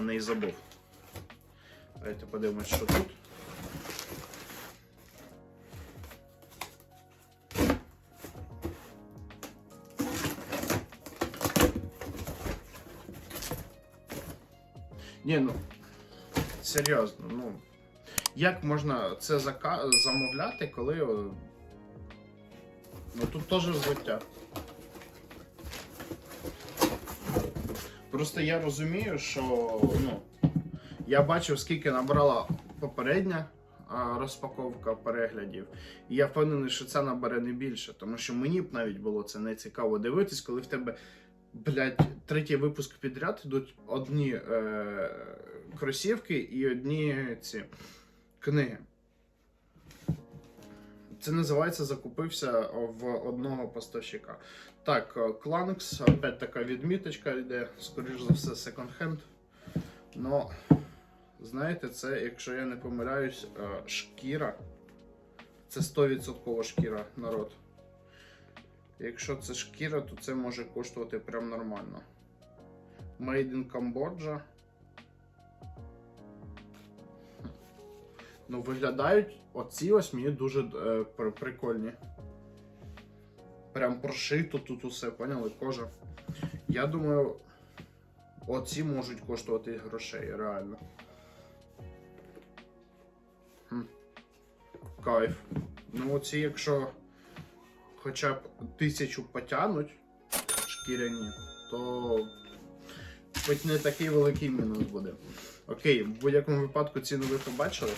за неї забув. Давайте подивимось, що тут. Ні, ну серйозно, ну. Як можна це замовляти, коли. Ну тут теж взуття. Просто я розумію, що ну, я бачив, скільки набрала попередня розпаковка переглядів, і я впевнений, що це набере не більше, тому що мені б навіть було це не цікаво дивитись, коли в тебе, блядь, третій випуск підряд йдуть одні е, кросівки і одні ці книги. Це називається закупився в одного поставщика. Так, е, Кланкс, опять така відміточка йде, скоріш за все, секонд-хенд. Но, знаєте, це, якщо я не помиляюсь, е, шкіра. Це 100% шкіра, народ. Якщо це шкіра, то це може коштувати прям нормально. Made in Cambodia. Ну, виглядають оці ось мені дуже е, прикольні. Прям прошито тут усе, поняли? Кожа. Я думаю, оці можуть коштувати грошей, реально. Хм. Кайф. Ну, оці, якщо хоча б тисячу потягнуть шкіряні, то хоч не такий великий мінус буде. Окей, в будь-якому випадку ціну ви побачили.